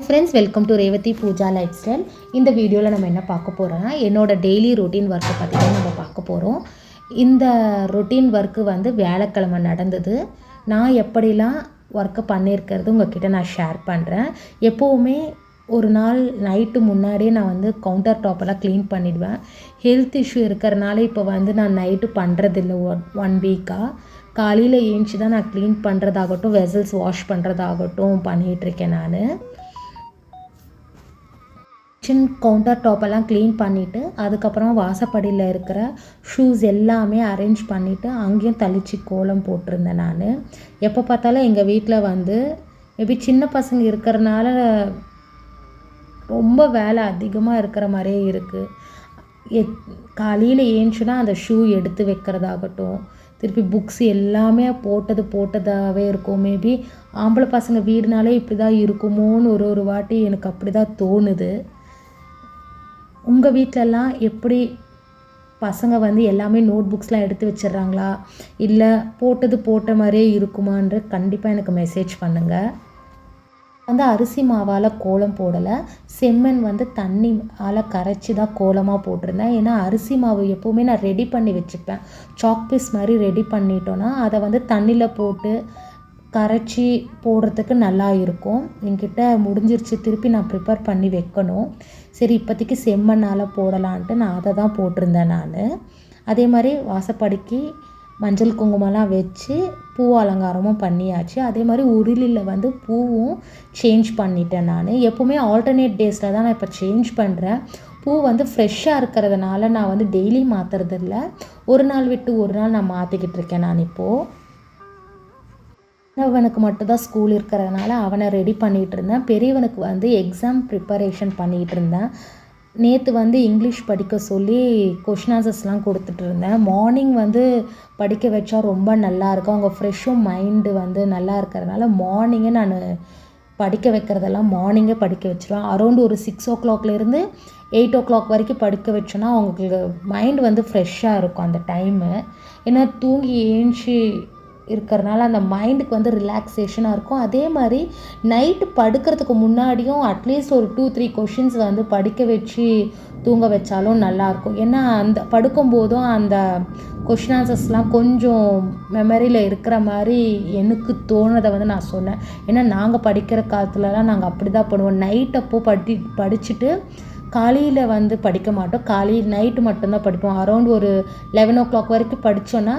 Friends welcome to Revathi Pooja lifestyle இந்த வீடியோவில் நம்ம என்ன பார்க்க போகிறோம்னா என்னோட டெய்லி ரொட்டீன் ஒர்க்கை பற்றி தான் நம்ம பார்க்க போகிறோம் இந்த ரொட்டீன் ஒர்க்கு வந்து வியாழக்கிழமை நடந்தது. நான் எப்படிலாம் ஒர்க்கு பண்ணியிருக்கிறது உங்ககிட்ட நான் ஷேர் பண்ணுறேன் எப்போவுமே ஒரு நாள் நைட்டு முன்னாடியே நான் வந்து கவுண்டர் டாப்பெல்லாம் க்ளீன் பண்ணிடுவேன். ஹெல்த் இஷ்யூ இருக்கிறனால இப்போ வந்து நான் நைட்டு பண்ணுறதில்ல ஒன் ஒன் வீக்காக காலையில் ஏஞ்சி தான் நான் க்ளீன் பண்ணுறதாகட்டும் வெசல்ஸ் வாஷ் பண்ணுறதாகட்டும் பண்ணிகிட்ருக்கேன் நான். கிச்சன் கவுண்டர் டாப்பெல்லாம் க்ளீன் பண்ணிவிட்டு அதுக்கப்புறம் வாசப்படியில் இருக்கிற ஷூஸ் எல்லாமே அரேஞ்ச் பண்ணிவிட்டு அங்கேயும் தளிச்சு கோலம் போட்டிருந்தேன் நான். எப்போ பார்த்தாலும் எங்கள் வீட்டில் வந்து மேபி சின்ன பசங்க இருக்கிறனால ரொம்ப வேலை அதிகமாக இருக்கிற மாதிரியே இருக்குது எத் காலையில் ஏஞ்சுனா அந்த ஷூ எடுத்து வைக்கிறதாகட்டும் திருப்பி புக்ஸ் எல்லாமே போட்டது போட்டதாகவே இருக்கும். மேபி ஆம்பளை பசங்க வீடுனாலே இப்படி தான் இருக்குமோன்னு ஒரு ஒரு வாட்டி எனக்கு அப்படி தான் தோணுது. உங்கள் வீட்டிலலாம் எப்படி பசங்க வந்து எல்லாமே நோட் புக்ஸ்லாம் எடுத்து வச்சிடுறாங்களா இல்லை போட்டது போட்ட மாதிரியே இருக்குமான்ற கண்டிப்பாக எனக்கு மெசேஜ் பண்ணுங்கள் வந்து அரிசி மாவால் கோலம் போடலை. செம்மண் வந்து தண்ணி ஆல் கரைச்சி தான் கோலமாக போட்டிருந்தேன். ஏன்னா அரிசி மாவு எப்போவுமே நான் ரெடி பண்ணி வச்சுப்பேன். சாக் பீஸ் மாதிரி ரெடி பண்ணிட்டோன்னா அதை வந்து தண்ணியில் போட்டு கரைச்சி போடுறதுக்கு நல்லா இருக்கும். என்கிட்ட முடிஞ்சிருச்சு. திருப்பி நான் ப்ரிப்பேர் பண்ணி வைக்கணும். சரி இப்போதைக்கு செம்மண்ணால் போடலான்ட்டு நான் அதை தான் போட்டிருந்தேன் நான். அதே மாதிரி வாசப்படிக்கு மஞ்சள் குங்குமம்லாம் வச்சு பூ அலங்காரமும் பண்ணியாச்சு. அதே மாதிரி உருளியில் வந்து பூவும் சேஞ்ச் பண்ணிட்டேன் நான். எப்போவுமே ஆல்டர்னேட் டேஸில் தான் நான் இப்போ சேஞ்ச் பண்ணுறேன் பூ வந்து ஃப்ரெஷ்ஷாக இருக்கிறதுனால நான் வந்து டெய்லி மாற்றுறதில்ல ஒரு நாள் விட்டு ஒரு நாள் நான் மாற்றிக்கிட்டு இருக்கேன் நான் இப்போது சின்னவனுக்கு மட்டும்தான் ஸ்கூல் இருக்கிறதுனால அவனை ரெடி பண்ணிகிட்டு இருந்தேன் பெரியவனுக்கு வந்து எக்ஸாம் ப்ரிப்பரேஷன் பண்ணிகிட்டு இருந்தேன் நேற்று வந்து இங்கிலீஷ் படிக்க சொல்லி கொஷின் ஆன்சர்ஸ்லாம் கொடுத்துட்டு இருந்தேன் மார்னிங் வந்து படிக்க வச்சா ரொம்ப நல்லாயிருக்கும் அவங்க ஃப்ரெஷ்ஷும் மைண்டு வந்து நல்லா இருக்கிறதுனால மார்னிங்கே நான் படிக்க வைக்கிறதெல்லாம் மார்னிங்கே படிக்க வச்சிருவேன். அரௌண்ட் ஒரு சிக்ஸ் ஓ கிளாக்லேருந்து எயிட் ஓ கிளாக் வரைக்கும் படிக்க வச்சோன்னா அவங்களுக்கு மைண்ட் வந்து ஃப்ரெஷ்ஷாக இருக்கும் அந்த டைமு ஏன்னா தூங்கி ஏஞ்சி இருக்கிறனால அந்த மைண்டுக்கு வந்து ரிலாக்ஸேஷனாக இருக்கும். அதே மாதிரி நைட்டு படுக்கிறதுக்கு முன்னாடியும் அட்லீஸ்ட் ஒரு டூ த்ரீ கொஷின்ஸ் வந்து படிக்க வச்சு தூங்க வச்சாலும் நல்லாயிருக்கும் ஏன்னா அந்த படுக்கும்போதும் அந்த கொஷின் ஆன்சர்ஸ்லாம் கொஞ்சம் மெமரியில் இருக்கிற மாதிரி எனக்கு தோணுதை வந்து நான் சொன்னேன். ஏன்னா நாங்கள் படிக்கிற காலத்துலலாம் நாங்கள் அப்படி தான் பண்ணுவோம். நைட் அப்போ படி படிச்சுட்டு காலையில் வந்து படிக்க மாட்டோம். காலையில் நைட்டு மட்டும்தான் படிப்போம். அரௌண்ட் ஒரு லெவன் ஓ கிளாக் வரைக்கும் படித்தோன்னா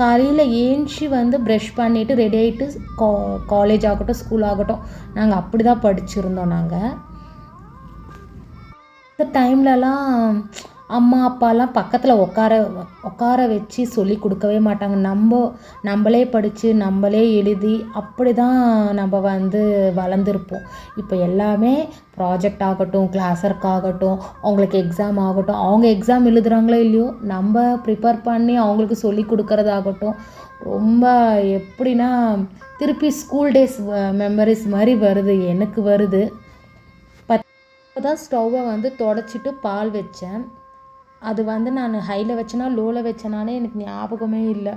காலையில் ஏஞ்சி வந்து ப்ரெஷ் பண்ணிவிட்டு ரெடி ஆகிட்டு கா காலேஜ் ஆகட்டும் ஸ்கூல் ஆகட்டும். நாங்கள் அப்படி தான் படிச்சிருந்தோம் நாங்கள் இந்த டைம்லலாம் அம்மா அப்பாலாம் பக்கத்தில் உட்கார உட்கார வச்சு சொல்லி கொடுக்கவே மாட்டாங்க. நம்ம நம்மளே படித்து நம்மளே எழுதி அப்படி தான் நம்ம வந்து வளர்ந்துருப்போம். இப்போ எல்லாமே ப்ராஜெக்ட் ஆகட்டும் கிளாஸ் ஒர்க் ஆகட்டும் அவங்களுக்கு எக்ஸாம் ஆகட்டும் அவங்க எக்ஸாம் எழுதுகிறாங்களோ இல்லையோ நம்ம ப்ரிப்பேர் பண்ணி அவங்களுக்கு சொல்லி கொடுக்கறதாகட்டும் ரொம்ப எப்படின்னா திருப்பி ஸ்கூல் டேஸ் மெமரிஸ் மாதிரி வருது எனக்கு வருது. பத் தான் ஸ்டவ்வை வந்து தொடச்சிட்டு பால் வச்சேன். அது வந்து நான் ஹையில் வச்சேனா லோவில் வச்சேனானே எனக்கு ஞாபகமே இல்லை.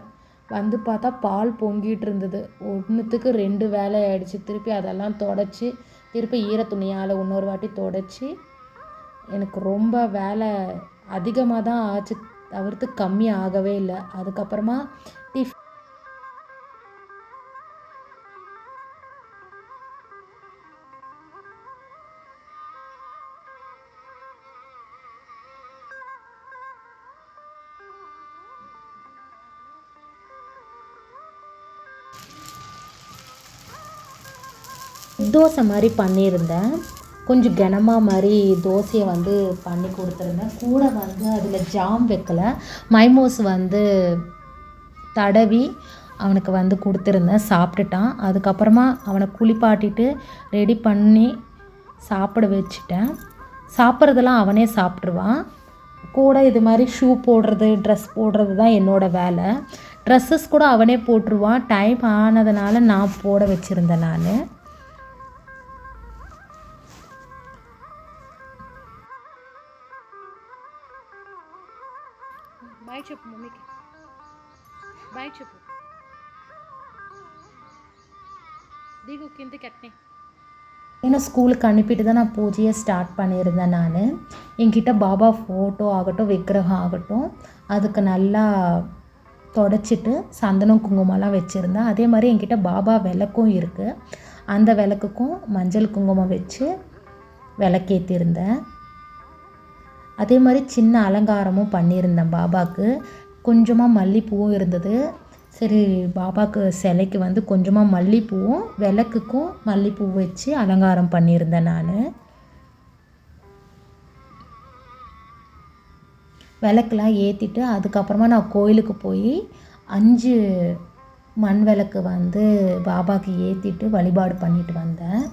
வந்து பார்த்தா பால் பொங்கிட்டு இருந்தது. ஒன்றுத்துக்கு ரெண்டு வேலை ஆகிடுச்சு திருப்பி அதெல்லாம் தொடச்சி திருப்பி ஈர துணியால் இன்னொரு வாட்டி தொடச்சி. எனக்கு ரொம்ப வேலை அதிகமாக தான் ஆச்சு. தவிர்த்து கம்மி ஆகவே இல்லை. அதுக்கப்புறமா டிஃப் தோசை மாதிரி பண்ணியிருந்தேன். கொஞ்சம் கனமாக மாதிரி தோசையை வந்து பண்ணி கொடுத்துருந்தேன். கூட வந்து அதில் ஜாம் வைக்கல. மைமோஸ் வந்து தடவி அவனுக்கு வந்து கொடுத்துருந்தேன். சாப்பிட்டுட்டான். அதுக்கப்புறமா அவனை குளிப்பாட்டிட்டு ரெடி பண்ணி சாப்பிட வச்சுட்டேன். சாப்பிட்றதெல்லாம் அவனே சாப்பிட்ருவான் கூட இது மாதிரி ஷூ போடுறது ட்ரெஸ் போடுறது தான் என்னோடய வேலை. ட்ரெஸ்ஸஸ் கூட அவனே போட்டுருவான். டைம் ஆனதுனால நான் போட வச்சுருந்தேன் நான். బాయ్ చెప్పు మమ్మీకి బాయ్ చెప్పు దిగు కిందకి అట్నే ஏன்னா ஸ்கூலுக்கு அனுப்பிட்டு தான் நான் பூஜையை ஸ்டார்ட் பண்ணியிருந்தேன் நான் என்கிட்ட பாபா ஃபோட்டோ ஆகட்டும் விக்கிரகம் ஆகட்டும் அதுக்கு நல்லா தொடச்சிட்டு சந்தனம் குங்குமம்லாம் வச்சுருந்தேன் அதே மாதிரி என்கிட்ட பாபா விளக்கும் இருக்குது அந்த விளக்குக்கும் மஞ்சள் குங்குமம் வச்சு விளக்கேற்றிருந்தேன் அதே மாதிரி சின்ன அலங்காரமும் பண்ணியிருந்தேன் பாபாவுக்கு கொஞ்சமாக மல்லிப்பூவும் இருந்தது. சரி பாபாவுக்கு சிலைக்கு வந்து கொஞ்சமாக மல்லிப்பூவும் விளக்குக்கும் மல்லிப்பூ வச்சு அலங்காரம் பண்ணியிருந்தேன் நான். விளக்குலாம் ஏற்றிட்டு அதுக்கப்புறமா நான் கோயிலுக்கு போய் அஞ்சு மண் விளக்கு வந்து பாபாவுக்கு ஏற்றிட்டு வழிபாடு பண்ணிட்டு வந்தேன்.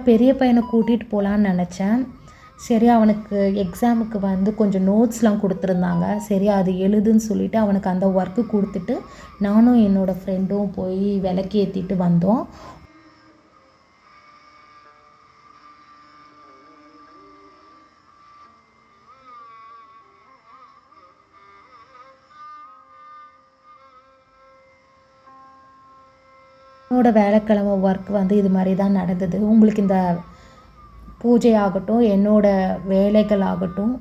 பெரிய பையனை கூட்டிகிட்டு போகலான்னு நினச்சேன். சரி அவனுக்கு எக்ஸாமுக்கு வந்து கொஞ்சம் நோட்ஸ்லாம் கொடுத்துருந்தாங்க. சரி அது எழுதுன்னு சொல்லிவிட்டு அவனுக்கு அந்த ஒர்க்கு கொடுத்துட்டு நானும் என்னோடய ஃப்ரெண்டும் போய் விளக்கு ஏற்றிட்டு வந்தோம். என்னோட வேலைக்கிழமை ஒர்க் வந்து இது மாதிரி தான் நடந்தது. உங்களுக்கு இந்த பூஜை ஆகட்டும் என்னோட வேலைகள் ஆகட்டும்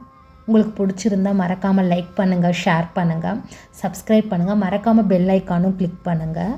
உங்களுக்கு பிடிச்சிருந்தா மறக்காமல் லைக் பண்ணுங்கள் ஷேர் பண்ணுங்கள் சப்ஸ்கிரைப் பண்ணுங்கள் மறக்காமல் பெல் ஐக்கானும் கிளிக் பண்ணுங்கள்